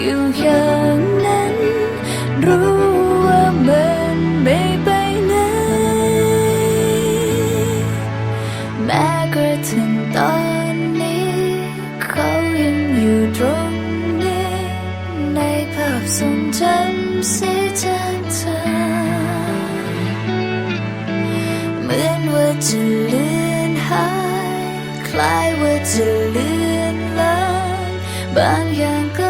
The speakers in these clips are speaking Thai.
อยู่อย่างนั้น รู้ว่ามันไม่ไปไหนแม้กระทั่งตอนนี้ เขายังอยู่ตรงนี้ ในภาพทรงจำสีจางเธอเหมือนว่าจะเลือนหายคล้ายว่าจะเลือนลางบางอย่างก็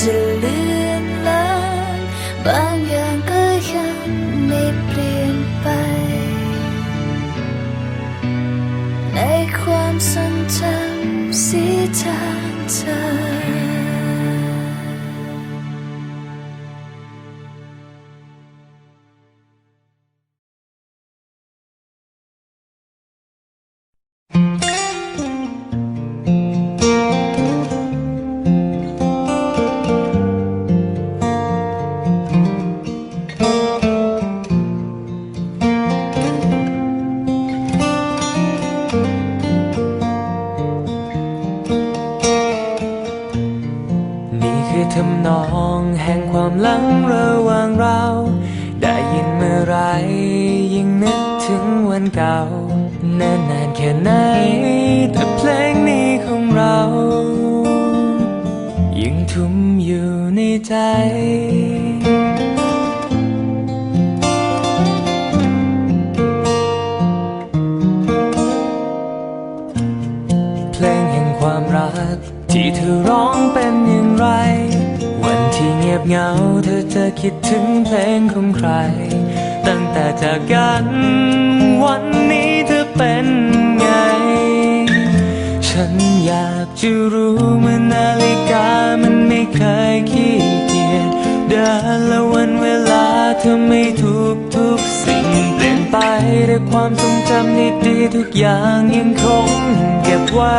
จะเลือนลางบางอย่างก็ยังไม่เปลี่ยนไป ในความทรงจำสีจางเธอ คิดถึงเพลงของใคร ตั้งแต่จากกันวันนี้เธอเป็นไง ฉันอยากจะรู้เมื่อนาฬิกามันไม่เคยขี้เกียจเดินและวันเวลาเธอไม่ทุกทุกสิ่งเปลี่ยนไปแต่ความทรงจำดีๆทุกอย่างยังคงเก็บไว้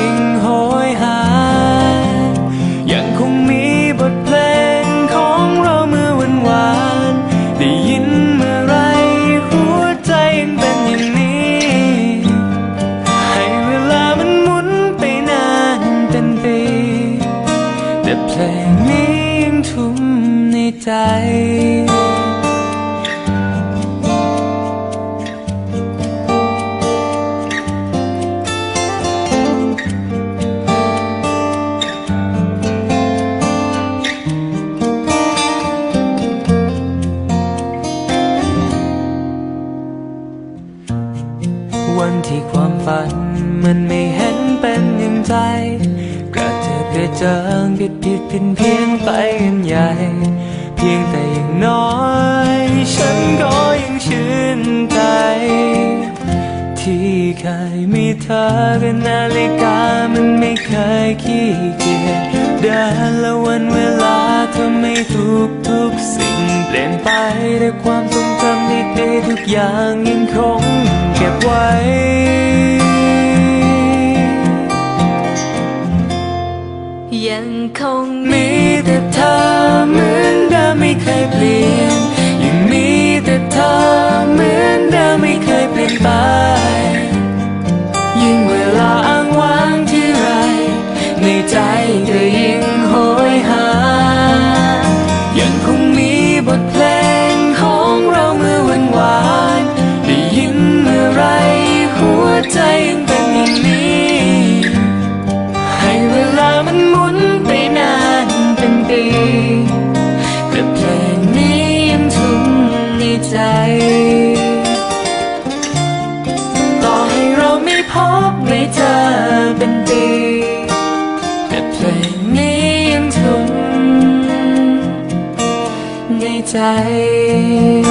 ง เคยมีเธอกับนาฬิกามันไม่เคยขี้เกียจเดินและวันเวลาทำให้ทุกทุกสิ่งเปลี่ยนไปแต่ความทรงจำดีๆทุกอย่างยังคงเก็บไว้ยังคงมีแต่เธอเหมือนเดิมไม่เคยเปลี่ยนยังมีแต่เธอ ใจ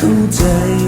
不在